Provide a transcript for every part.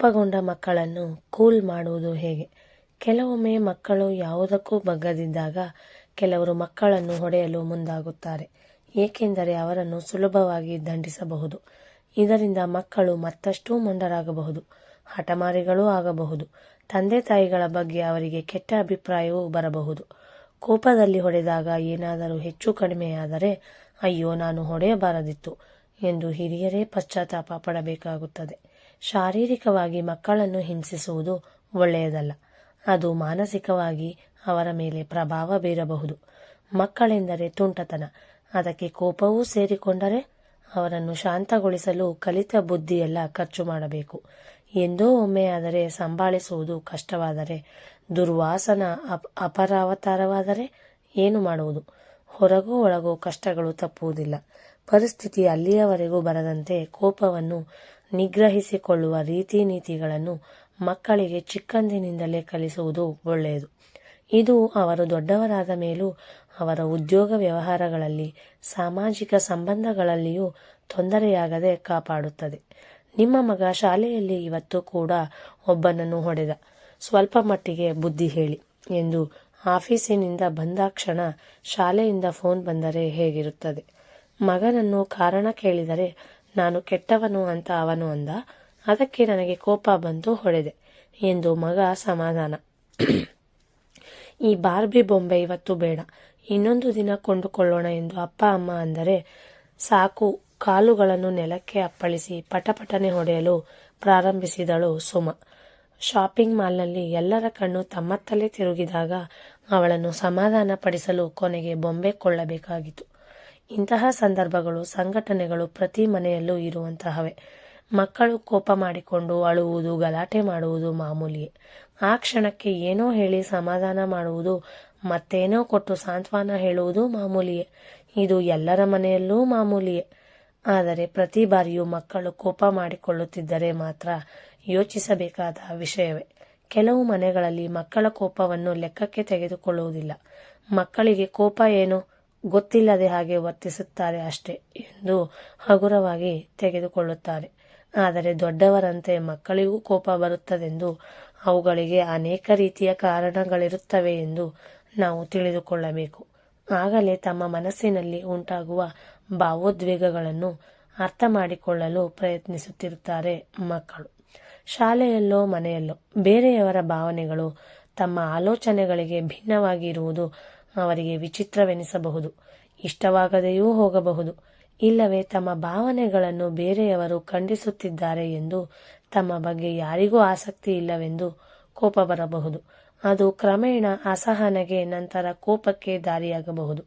ಕೋಪಗೊಂಡ ಮಕ್ಕಳನ್ನು ಕೂಲ್ ಮಾಡುವುದು ಹೇಗೆ? ಕೆಲವೊಮ್ಮೆ ಮಕ್ಕಳು ಯಾವುದಕ್ಕೂ ಬಗ್ಗದಿದ್ದಾಗ ಕೆಲವರು ಮಕ್ಕಳನ್ನು ಹೊಡೆಯಲು ಮುಂದಾಗುತ್ತಾರೆ, ಏಕೆಂದರೆ ಅವರನ್ನು ಸುಲಭವಾಗಿ ದಂಡಿಸಬಹುದು. ಇದರಿಂದ ಮಕ್ಕಳು ಮತ್ತಷ್ಟು ಮೊಂಡರಾಗಬಹುದು, ಹಠಮಾರಿಗಳೂ ಆಗಬಹುದು. ತಂದೆ ತಾಯಿಗಳ ಬಗ್ಗೆ ಅವರಿಗೆ ಕೆಟ್ಟ ಅಭಿಪ್ರಾಯವೂ ಬರಬಹುದು. ಕೋಪದಲ್ಲಿ ಹೊಡೆದಾಗ ಏನಾದರೂ ಹೆಚ್ಚು ಕಡಿಮೆಯಾದರೆ, ಅಯ್ಯೋ, ನಾನು ಹೊಡೆಯಬಾರದಿತ್ತು ಎಂದು ಹಿರಿಯರೇ ಪಶ್ಚಾತ್ತಾಪ ಪಡಬೇಕಾಗುತ್ತದೆ. ಶಾರೀರಿಕವಾಗಿ ಮಕ್ಕಳನ್ನು ಹಿಂಸಿಸುವುದು ಒಳ್ಳೆಯದಲ್ಲ. ಅದು ಮಾನಸಿಕವಾಗಿ ಅವರ ಮೇಲೆ ಪ್ರಭಾವ ಬೀರಬಹುದು. ಮಕ್ಕಳೆಂದರೆ ತುಂಟತನ. ಅದಕ್ಕೆ ಕೋಪವೂ ಸೇರಿಕೊಂಡರೆ ಅವರನ್ನು ಶಾಂತಗೊಳಿಸಲು ಕಲಿತ ಬುದ್ಧಿಯೆಲ್ಲ ಖರ್ಚು ಮಾಡಬೇಕು. ಎಂದೋ ಒಮ್ಮೆಯಾದರೆ ಸಂಭಾಳಿಸುವುದು ಕಷ್ಟವಾದರೆ, ದುರ್ವಾಸನ ಅಪ್, ಅಪರಾವತಾರವಾದರೆ ಏನು ಮಾಡುವುದು? ಹೊರಗೂ ಒಳಗೂ ಕಷ್ಟಗಳು ತಪ್ಪುವುದಿಲ್ಲ. ಪರಿಸ್ಥಿತಿ ಅಲ್ಲಿಯವರೆಗೂ ಬರದಂತೆ ಕೋಪವನ್ನು ನಿಗ್ರಹಿಸಿಕೊಳ್ಳುವ ರೀತಿ ನೀತಿಗಳನ್ನು ಮಕ್ಕಳಿಗೆ ಚಿಕ್ಕಂದಿನಿಂದಲೇ ಕಲಿಸುವುದು ಒಳ್ಳೆಯದು. ಇದು ಅವರು ದೊಡ್ಡವರಾದ ಮೇಲೂ ಅವರ ಉದ್ಯೋಗ ವ್ಯವಹಾರಗಳಲ್ಲಿ, ಸಾಮಾಜಿಕ ಸಂಬಂಧಗಳಲ್ಲಿಯೂ ತೊಂದರೆಯಾಗದೆ ಕಾಪಾಡುತ್ತದೆ. ನಿಮ್ಮ ಮಗ ಶಾಲೆಯಲ್ಲಿ ಇವತ್ತು ಕೂಡ ಒಬ್ಬನನ್ನು ಹೊಡೆದ. ಸ್ವಲ್ಪ ಮಟ್ಟಿಗೆ ಬುದ್ಧಿ ಹೇಳಿ ಎಂದು ಆಫೀಸಿನಿಂದ ಬಂದಾಕ್ಷಣ ಶಾಲೆಯಿಂದ ಫೋನ್ ಬಂದರೆ ಹೇಗಿರುತ್ತದೆ. ಮಗನನ್ನು ಕಾರಣ ಕೇಳಿದರೆ ನಾನು ಕೆಟ್ಟವನು ಅಂತ ಅವನು ಅಂದ. ಅದಕ್ಕೆ ನನಗೆ ಕೋಪ ಬಂದು ಹೊಡೆದೆ ಎಂದು ಮಗ ಸಮಾಧಾನ. ಈ ಬಾರ್ಬಿ ಬೊಂಬೆ ಇವತ್ತು ಬೇಡ. ಇನ್ನೊಂದು ದಿನ ಕೊಂಡುಕೊಳ್ಳೋಣ ಎಂದು ಅಪ್ಪ ಅಮ್ಮ ಅಂದರೆ, ಸಾಕು, ಕಾಲುಗಳನ್ನು ನೆಲಕ್ಕೆ ಅಪ್ಪಳಿಸಿ, ಪಟಪಟನೆ ಹೊಡೆಯಲು ಪ್ರಾರಂಭಿಸಿದಳು ಸುಮ. ಶಾಪಿಂಗ್ ಮಾಲ್ನಲ್ಲಿ ಎಲ್ಲರ ಕಣ್ಣು ತಮ್ಮತ್ತಲೇ ತಿರುಗಿದಾಗ ಅವಳನ್ನು ಸಮಾಧಾನ ಪಡಿಸಲು ಕೊನೆಗೆ ಬೊಂಬೆ ಕೊಳ್ಳಬೇಕಾಗಿತ್ತು. ಇಂತಹ ಸಂದರ್ಭಗಳು ಸಂಘಟನೆಗಳು ಪ್ರತಿ ಮನೆಯಲ್ಲೂ ಇರುವಂತಹವೇ. ಮಕ್ಕಳು ಕೋಪ ಮಾಡಿಕೊಂಡು ಅಳುವುದು, ಗಲಾಟೆ ಮಾಡುವುದು ಮಾಮೂಲಿಯೇ. ಆ ಕ್ಷಣಕ್ಕೆ ಏನೋ ಹೇಳಿ ಸಮಾಧಾನ ಮಾಡುವುದು, ಮತ್ತೇನೋ ಕೊಟ್ಟು ಸಾಂತ್ವನ ಹೇಳುವುದು ಮಾಮೂಲಿಯೇ. ಇದು ಎಲ್ಲರ ಮನೆಯಲ್ಲೂ ಮಾಮೂಲಿಯೇ. ಆದರೆ ಪ್ರತಿ ಬಾರಿಯೂ ಮಕ್ಕಳು ಕೋಪ ಮಾಡಿಕೊಳ್ಳುತ್ತಿದ್ದರೆ ಮಾತ್ರ ಯೋಚಿಸಬೇಕಾದ ವಿಷಯವೇ. ಕೆಲವು ಮನೆಗಳಲ್ಲಿ ಮಕ್ಕಳ ಕೋಪವನ್ನು ಲೆಕ್ಕಕ್ಕೆ ತೆಗೆದುಕೊಳ್ಳುವುದಿಲ್ಲ. ಮಕ್ಕಳಿಗೆ ಕೋಪ ಏನು? ಗೊತ್ತಿಲ್ಲದೆ ಹಾಗೆ ವರ್ತಿಸುತ್ತಾರೆ ಅಷ್ಟೇ ಎಂದು ಹಗುರವಾಗಿ ತೆಗೆದುಕೊಳ್ಳುತ್ತಾರೆ. ಆದರೆ ದೊಡ್ಡವರಂತೆ ಮಕ್ಕಳಿಗೂ ಕೋಪ ಬರುತ್ತದೆಂದು ಅವುಗಳಿಗೆ ಅನೇಕ ರೀತಿಯ ಕಾರಣಗಳಿರುತ್ತವೆ ಎಂದು ನಾವು ತಿಳಿದುಕೊಳ್ಳಬೇಕು. ಆಗಲೇ ತಮ್ಮ ಮನಸ್ಸಿನಲ್ಲಿ ಉಂಟಾಗುವ ಭಾವೋದ್ವೇಗಗಳನ್ನು ಅರ್ಥ ಮಾಡಿಕೊಳ್ಳಲು ಪ್ರಯತ್ನಿಸುತ್ತಿರುತ್ತಾರೆ ಮಕ್ಕಳು. ಶಾಲೆಯಲ್ಲೋ ಮನೆಯಲ್ಲೋ ಬೇರೆಯವರ ಭಾವನೆಗಳು ತಮ್ಮ ಆಲೋಚನೆಗಳಿಗೆ ಭಿನ್ನವಾಗಿ ಇರುವುದು ಅವರಿಗೆ ವಿಚಿತ್ರವೆನಿಸಬಹುದು. ಇಷ್ಟವಾಗದೆಯೂ ಹೋಗಬಹುದು. ಇಲ್ಲವೇ ತಮ್ಮ ಭಾವನೆಗಳನ್ನು ಬೇರೆಯವರು ಖಂಡಿಸುತ್ತಿದ್ದಾರೆ ಎಂದು ತಮ್ಮ ಬಗ್ಗೆ ಯಾರಿಗೂ ಆಸಕ್ತಿ ಇಲ್ಲವೆಂದು ಕೋಪ ಬರಬಹುದು. ಅದು ಕ್ರಮೇಣ ಅಸಹನೆಗೆ ನಂತರ ಕೋಪಕ್ಕೆ ದಾರಿಯಾಗಬಹುದು.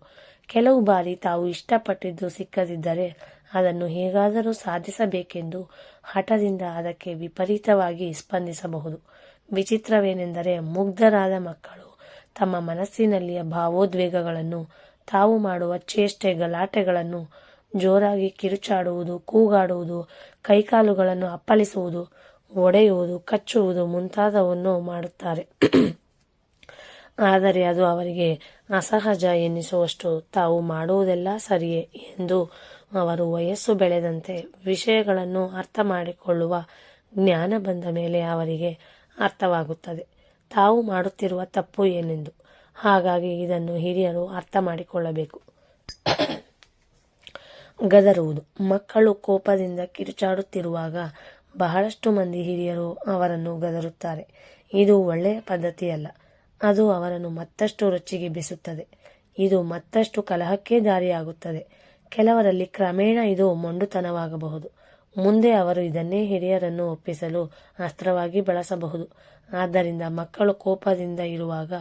ಕೆಲವು ಬಾರಿ ತಾವು ಇಷ್ಟಪಟ್ಟಿದ್ದು ಸಿಕ್ಕದಿದ್ದರೆ ಅದನ್ನು ಹೇಗಾದರೂ ಸಾಧಿಸಬೇಕೆಂದು ಹಠದಿಂದ ಅದಕ್ಕೆ ವಿಪರೀತವಾಗಿ ಸ್ಪಂದಿಸಬಹುದು. ವಿಚಿತ್ರವೇನೆಂದರೆ ಮುಗ್ಧರಾದ ಮಕ್ಕಳು ತಮ್ಮ ಮನಸ್ಸಿನಲ್ಲಿಯ ಭಾವೋದ್ವೇಗಗಳನ್ನು, ತಾವು ಮಾಡುವ ಚೇಷ್ಟೆ, ಗಲಾಟೆಗಳನ್ನು, ಜೋರಾಗಿ ಕಿರುಚಾಡುವುದು, ಕೂಗಾಡುವುದು, ಕೈಕಾಲುಗಳನ್ನು ಅಪ್ಪಳಿಸುವುದು, ಒಡೆಯುವುದು, ಕಚ್ಚುವುದು ಮುಂತಾದವನ್ನು ಮಾಡುತ್ತಾರೆ. ಆದರೆ ಅದು ಅವರಿಗೆ ಅಸಹಜ ಎನ್ನಿಸುವಷ್ಟು ತಾವು ಮಾಡುವುದೆಲ್ಲ ಸರಿಯೇ ಎಂದು ಅವರು ವಯಸ್ಸು ಬೆಳೆದಂತೆ ವಿಷಯಗಳನ್ನು ಅರ್ಥ ಮಾಡಿಕೊಳ್ಳುವ ಜ್ಞಾನ ಬಂದ ಮೇಲೆ ಅವರಿಗೆ ಅರ್ಥವಾಗುತ್ತದೆ. ತಾವು ಮಾಡುತ್ತಿರುವ ತಪ್ಪು ಏನೆಂದು. ಹಾಗಾಗಿ ಇದನ್ನು ಹಿರಿಯರು ಅರ್ಥ ಮಾಡಿಕೊಳ್ಳಬೇಕು. ಗದರುವುದು. ಮಕ್ಕಳು ಕೋಪದಿಂದ ಕಿರುಚಾಡುತ್ತಿರುವಾಗ ಬಹಳಷ್ಟು ಮಂದಿ ಹಿರಿಯರು ಅವರನ್ನು ಗದರುತ್ತಾರೆ. ಇದು ಒಳ್ಳೆಯ ಪದ್ಧತಿಯಲ್ಲ. ಅದು ಅವರನ್ನು ಮತ್ತಷ್ಟು ರುಚಿಗೆ ಬಿಸುತ್ತದೆ. ಇದು ಮತ್ತಷ್ಟು ಕಲಹಕ್ಕೆ ದಾರಿಯಾಗುತ್ತದೆ. ಕೆಲವರಲ್ಲಿ ಕ್ರಮೇಣ ಇದು ಮೊಂಡುತನವಾಗಬಹುದು. ಮುಂದೆ ಅವರು ಇದನ್ನೇ ಹಿರಿಯರನ್ನು ಒಪ್ಪಿಸಲು ಅಸ್ತ್ರವಾಗಿ ಬಳಸಬಹುದು. ಆದ್ದರಿಂದ ಮಕ್ಕಳು ಕೋಪದಿಂದ ಇರುವಾಗ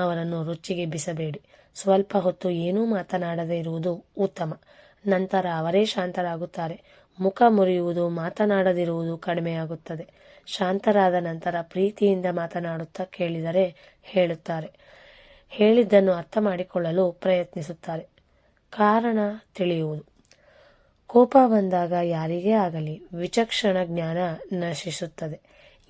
ಅವರನ್ನು ರುಚಿಗೆ ಬಿಸಬೇಡಿ. ಸ್ವಲ್ಪ ಹೊತ್ತು ಏನೂ ಮಾತನಾಡದೇ ಇರುವುದು ಉತ್ತಮ. ನಂತರ ಅವರೇ ಶಾಂತರಾಗುತ್ತಾರೆ. ಮುಖ ಮುರಿಯುವುದು ಮಾತನಾಡದಿರುವುದು ಕಡಿಮೆಯಾಗುತ್ತದೆ. ಶಾಂತರಾದ ನಂತರ ಪ್ರೀತಿಯಿಂದ ಮಾತನಾಡುತ್ತಾ ಕೇಳಿದರೆ ಹೇಳುತ್ತಾರೆ. ಹೇಳಿದ್ದನ್ನು ಅರ್ಥ ಮಾಡಿಕೊಳ್ಳಲು ಪ್ರಯತ್ನಿಸುತ್ತಾರೆ. ಕಾರಣ ತಿಳಿಯುವುದು. ಕೋಪ ಬಂದಾಗ ಯಾರಿಗೇ ಆಗಲಿ ವಿಚಕ್ಷಣ ಜ್ಞಾನ ನಶಿಸುತ್ತದೆ.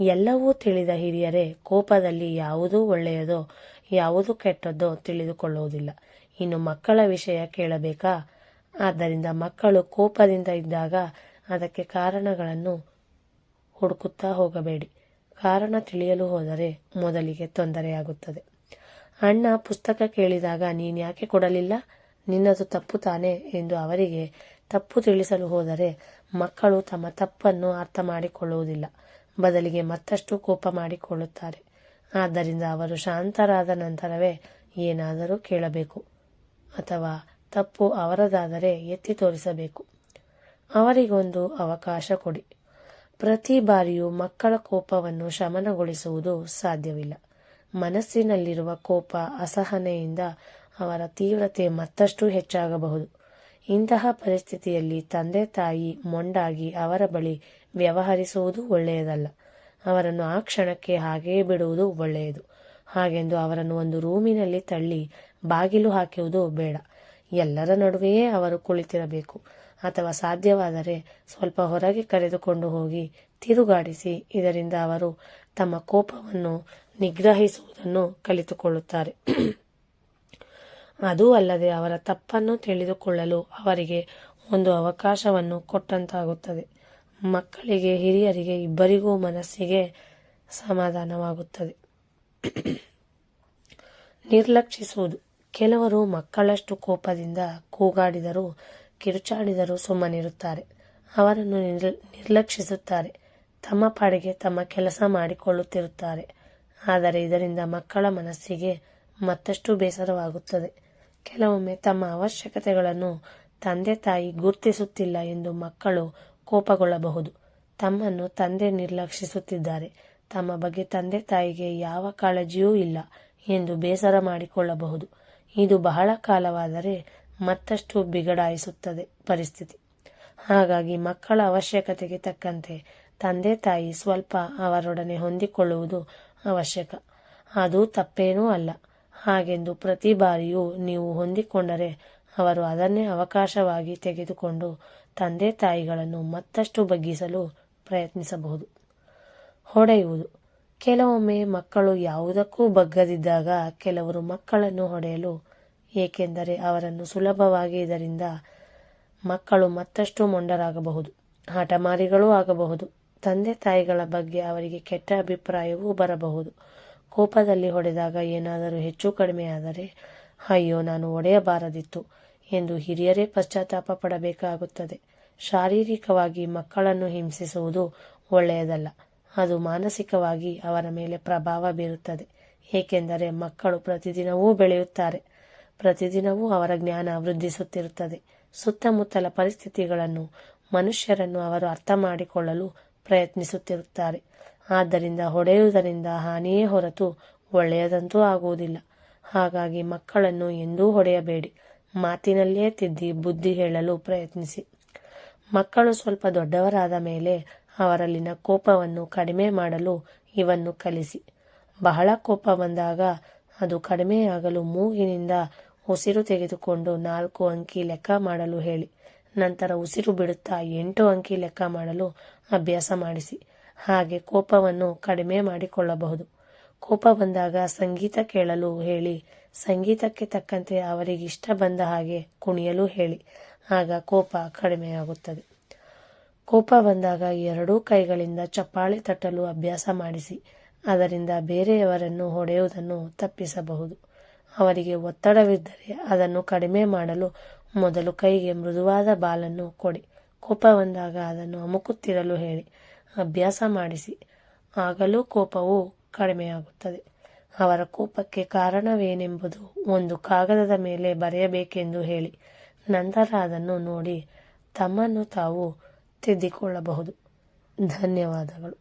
ಎಲ್ಲವೂ ತಿಳಿದ ಹಿರಿಯರೇ, ಕೋಪದಲ್ಲಿ ಯಾವುದು ಒಳ್ಳೆಯದೋ, ಯಾವುದು ಕೆಟ್ಟದ್ದೋ ತಿಳಿದುಕೊಳ್ಳುವುದಿಲ್ಲ. ಇನ್ನು ಮಕ್ಕಳ ವಿಷಯ ಕೇಳಬೇಕಾ? ಆದ್ದರಿಂದ ಮಕ್ಕಳು ಕೋಪದಿಂದ ಇದ್ದಾಗ ಅದಕ್ಕೆ ಕಾರಣಗಳನ್ನು ಹುಡುಕುತ್ತಾ ಹೋಗಬೇಡಿ. ಕಾರಣ ತಿಳಿಯಲು ಹೋದರೆ ಮೊದಲಿಗೆ ತೊಂದರೆಯಾಗುತ್ತದೆ. ಅಣ್ಣ ಪುಸ್ತಕ ಕೇಳಿದಾಗ ನೀನು ಯಾಕೆ ಕೊಡಲಿಲ್ಲ? ನಿನ್ನದು ತಪ್ಪು ತಾನೆ ಎಂದು ಅವರಿಗೆ ತಪ್ಪು ತಿಳಿಸಲು ಹೋದರೆ ಮಕ್ಕಳು ತಮ್ಮ ತಪ್ಪನ್ನು ಅರ್ಥ ಮಾಡಿಕೊಳ್ಳುವುದಿಲ್ಲ. ಬದಲಿಗೆ ಮತ್ತಷ್ಟು ಕೋಪ ಮಾಡಿಕೊಳ್ಳುತ್ತಾರೆ. ಆದ್ದರಿಂದ ಅವರು ಶಾಂತರಾದ ನಂತರವೇ ಏನಾದರೂ ಕೇಳಬೇಕು ಅಥವಾ ತಪ್ಪು ಅವರದಾದರೆ ಎತ್ತಿ ತೋರಿಸಬೇಕು. ಅವರಿಗೊಂದು ಅವಕಾಶ ಕೊಡಿ. ಪ್ರತಿ ಬಾರಿಯೂ ಮಕ್ಕಳ ಕೋಪವನ್ನು ಶಮನಗೊಳಿಸುವುದು ಸಾಧ್ಯವಿಲ್ಲ. ಮನಸ್ಸಿನಲ್ಲಿರುವ ಕೋಪ ಅಸಹನೆಯಿಂದ ಅವರ ತೀವ್ರತೆ ಮತ್ತಷ್ಟು ಹೆಚ್ಚಾಗಬಹುದು. ಇಂತಹ ಪರಿಸ್ಥಿತಿಯಲ್ಲಿ ತಂದೆ ತಾಯಿ ಮೊಂಡಾಗಿ ಅವರ ಬಳಿ ವ್ಯವಹರಿಸುವುದು ಒಳ್ಳೆಯದಲ್ಲ. ಅವರನ್ನು ಆ ಕ್ಷಣಕ್ಕೆ ಹಾಗೆಯೇ ಬಿಡುವುದು ಒಳ್ಳೆಯದು. ಹಾಗೆಂದು ಅವರನ್ನು ಒಂದು ರೂಮಿನಲ್ಲಿ ತಳ್ಳಿ ಬಾಗಿಲು ಹಾಕುವುದು ಬೇಡ. ಎಲ್ಲರ ನಡುವೆಯೇ ಅವರು ಕುಳಿತಿರಬೇಕು. ಅಥವಾ ಸಾಧ್ಯವಾದರೆ ಸ್ವಲ್ಪ ಹೊರಗೆ ಕರೆದುಕೊಂಡು ಹೋಗಿ ತಿರುಗಾಡಿಸಿ ಇದರಿಂದ ಅವರು ತಮ್ಮ ಕೋಪವನ್ನು ನಿಗ್ರಹಿಸುವುದನ್ನು ಕಲಿತುಕೊಳ್ಳುತ್ತಾರೆ. ಅದೂ ಅಲ್ಲದೆ ಅವರ ತಪ್ಪನ್ನು ತಿಳಿದುಕೊಳ್ಳಲು ಅವರಿಗೆ ಒಂದು ಅವಕಾಶವನ್ನು ಕೊಟ್ಟಂತಾಗುತ್ತದೆ. ಮಕ್ಕಳಿಗೆ, ಹಿರಿಯರಿಗೆ, ಇಬ್ಬರಿಗೂ ಮನಸ್ಸಿಗೆ ಸಮಾಧಾನವಾಗುತ್ತದೆ. ನಿರ್ಲಕ್ಷಿಸುವುದು. ಕೆಲವರು ಮಕ್ಕಳಷ್ಟು ಕೋಪದಿಂದ ಕೂಗಾಡಿದರೂ, ಕಿರುಚಾಡಿದರೂ ಸುಮ್ಮನಿರುತ್ತಾರೆ. ಅವರನ್ನು ನಿರ್ಲಕ್ಷಿಸುತ್ತಾರೆ. ತಮ್ಮ ಪಾಡಿಗೆ ತಮ್ಮ ಕೆಲಸ ಮಾಡಿಕೊಳ್ಳುತ್ತಿರುತ್ತಾರೆ. ಆದರೆ ಇದರಿಂದ ಮಕ್ಕಳ ಮನಸ್ಸಿಗೆ ಮತ್ತಷ್ಟು ಬೇಸರವಾಗುತ್ತದೆ. ಕೆಲವೊಮ್ಮೆ ತಮ್ಮ ಅವಶ್ಯಕತೆಗಳನ್ನು ತಂದೆ ತಾಯಿ ಗುರುತಿಸುತ್ತಿಲ್ಲ ಎಂದು ಮಕ್ಕಳು ಕೋಪಗೊಳ್ಳಬಹುದು. ತಮ್ಮನ್ನು ತಂದೆ ನಿರ್ಲಕ್ಷಿಸುತ್ತಿದ್ದಾರೆ. ತಮ್ಮ ಬಗ್ಗೆ ತಂದೆ ತಾಯಿಗೆ ಯಾವ ಕಾಳಜಿಯೂ ಇಲ್ಲ ಎಂದು ಬೇಸರ ಮಾಡಿಕೊಳ್ಳಬಹುದು. ಇದು ಬಹಳ ಕಾಲವಾದರೆ ಮತ್ತಷ್ಟು ಬಿಗಡಾಯಿಸುತ್ತದೆ ಪರಿಸ್ಥಿತಿ. ಹಾಗಾಗಿ ಮಕ್ಕಳ ಅವಶ್ಯಕತೆಗೆ ತಕ್ಕಂತೆ ತಂದೆ ತಾಯಿ ಸ್ವಲ್ಪ ಅವರೊಡನೆ ಹೊಂದಿಕೊಳ್ಳುವುದು ಅವಶ್ಯಕ. ಅದು ತಪ್ಪೇನೂ ಅಲ್ಲ. ಹಾಗೆಂದು ಪ್ರತಿ ಬಾರಿಯೂ ನೀವು ಹೊಂದಿಕೊಂಡರೆ ಅವರು ಅದನ್ನೇ ಅವಕಾಶವಾಗಿ ತೆಗೆದುಕೊಂಡು ತಂದೆ ತಾಯಿಗಳನ್ನು ಮತ್ತಷ್ಟು ಬಗ್ಗಿಸಲು ಪ್ರಯತ್ನಿಸಬಹುದು. ಹೊಡೆಯುವುದು. ಕೆಲವೊಮ್ಮೆ ಮಕ್ಕಳು ಯಾವುದಕ್ಕೂ ಬಗ್ಗದಿದ್ದಾಗ ಕೆಲವರು ಮಕ್ಕಳನ್ನು ಹೊಡೆಯಲು, ಏಕೆಂದರೆ ಅವರನ್ನು ಸುಲಭವಾಗಿ ಇದರಿಂದ ಮಕ್ಕಳು ಮತ್ತಷ್ಟು ಮೊಂಡರಾಗಬಹುದು, ಹಠಮಾರಿಗಳೂ ಆಗಬಹುದು. ತಂದೆ ತಾಯಿಗಳ ಬಗ್ಗೆ ಅವರಿಗೆ ಕೆಟ್ಟ ಅಭಿಪ್ರಾಯವೂ ಬರಬಹುದು. ಕೋಪದಲ್ಲಿ ಹೊಡೆದಾಗ ಏನಾದರೂ ಹೆಚ್ಚು ಕಡಿಮೆ ಆದರೆ, ಅಯ್ಯೋ, ನಾನು ಒಡೆಯಬಾರದಿತ್ತು ಎಂದು ಹಿರಿಯರೇ ಪಶ್ಚಾತ್ತಾಪ ಪಡಬೇಕಾಗುತ್ತದೆ. ಶಾರೀರಿಕವಾಗಿ ಮಕ್ಕಳನ್ನು ಹಿಂಸಿಸುವುದು ಒಳ್ಳೆಯದಲ್ಲ. ಅದು ಮಾನಸಿಕವಾಗಿ ಅವರ ಮೇಲೆ ಪ್ರಭಾವ ಬೀರುತ್ತದೆ. ಏಕೆಂದರೆ ಮಕ್ಕಳು ಪ್ರತಿದಿನವೂ ಬೆಳೆಯುತ್ತಾರೆ. ಪ್ರತಿದಿನವೂ ಅವರ ಜ್ಞಾನ ವೃದ್ಧಿಸುತ್ತಿರುತ್ತದೆ. ಸುತ್ತಮುತ್ತಲ ಪರಿಸ್ಥಿತಿಗಳನ್ನು ಮನುಷ್ಯರನ್ನು ಅವರು ಅರ್ಥ ಮಾಡಿಕೊಳ್ಳಲು ಪ್ರಯತ್ನಿಸುತ್ತಿರುತ್ತಾರೆ. ಆದ್ದರಿಂದ ಹೊಡೆಯುವುದರಿಂದ ಹಾನಿಯೇ ಹೊರತು ಒಳ್ಳೆಯದಂತೂ ಆಗುವುದಿಲ್ಲ. ಹಾಗಾಗಿ ಮಕ್ಕಳನ್ನು ಎಂದೂ ಹೊಡೆಯಬೇಡಿ. ಮಾತಿನಲ್ಲೇ ತಿದ್ದಿ ಬುದ್ಧಿ ಹೇಳಲು ಪ್ರಯತ್ನಿಸಿ. ಮಕ್ಕಳು ಸ್ವಲ್ಪ ದೊಡ್ಡವರಾದ ಮೇಲೆ ಅವರಲ್ಲಿನ ಕೋಪವನ್ನು ಕಡಿಮೆ ಮಾಡಲು ಇವನ್ನು ಕಲಿಸಿ. ಬಹಳ ಕೋಪ ಬಂದಾಗ ಅದು ಕಡಿಮೆಯಾಗಲು ಮೂಗಿನಿಂದ ಉಸಿರು ತೆಗೆದುಕೊಂಡು ನಾಲ್ಕು ಅಂಕಿ ಲೆಕ್ಕ ಮಾಡಲು ಹೇಳಿ. ನಂತರ ಉಸಿರು ಬಿಡುತ್ತಾ ಎಂಟು ಅಂಕಿ ಲೆಕ್ಕ ಮಾಡಲು ಅಭ್ಯಾಸ ಮಾಡಿಸಿ. ಹಾಗೆ ಕೋಪವನ್ನು ಕಡಿಮೆ ಮಾಡಿಕೊಳ್ಳಬಹುದು. ಕೋಪ ಬಂದಾಗ ಸಂಗೀತ ಕೇಳಲು ಹೇಳಿ, ಸಂಗೀತಕ್ಕೆ ತಕ್ಕಂತೆ ಅವರಿಗೆ ಇಷ್ಟ ಬಂದ ಹಾಗೆ ಕುಣಿಯಲು ಹೇಳಿ. ಆಗ ಕೋಪ ಕಡಿಮೆಯಾಗುತ್ತದೆ. ಕೋಪ ಬಂದಾಗ ಎರಡೂ ಕೈಗಳಿಂದ ಚಪ್ಪಾಳೆ ತಟ್ಟಲು ಅಭ್ಯಾಸ ಮಾಡಿಸಿ, ಅದರಿಂದ ಬೇರೆಯವರನ್ನು ಹೊಡೆಯುವುದನ್ನು ತಪ್ಪಿಸಬಹುದು. ಅವರಿಗೆ ಒತ್ತಡವಿದ್ದರೆ ಅದನ್ನು ಕಡಿಮೆ ಮಾಡಲು ಮೊದಲು ಕೈಗೆ ಮೃದುವಾದ ಬಾಲನ್ನು ಕೊಡಿ. ಕೋಪ ಬಂದಾಗ ಅದನ್ನು ಅಮುಕುತ್ತಿರಲು ಹೇಳಿ. ಅಭ್ಯಾಸ ಮಾಡಿಸಿ. ಆಗಲೂ ಕೋಪವು ಕಡಿಮೆಯಾಗುತ್ತದೆ. ಅವರ ಕೋಪಕ್ಕೆ ಕಾರಣವೇನೆಂಬುದು ಒಂದು ಕಾಗದದ ಮೇಲೆ ಬರೆಯಬೇಕೆಂದು ಹೇಳಿ. ನಂತರ ಅದನ್ನು ನೋಡಿ ತಮ್ಮನ್ನು ತಾವು ತಿದ್ದಿಕೊಳ್ಳಬಹುದು. ಧನ್ಯವಾದಗಳು.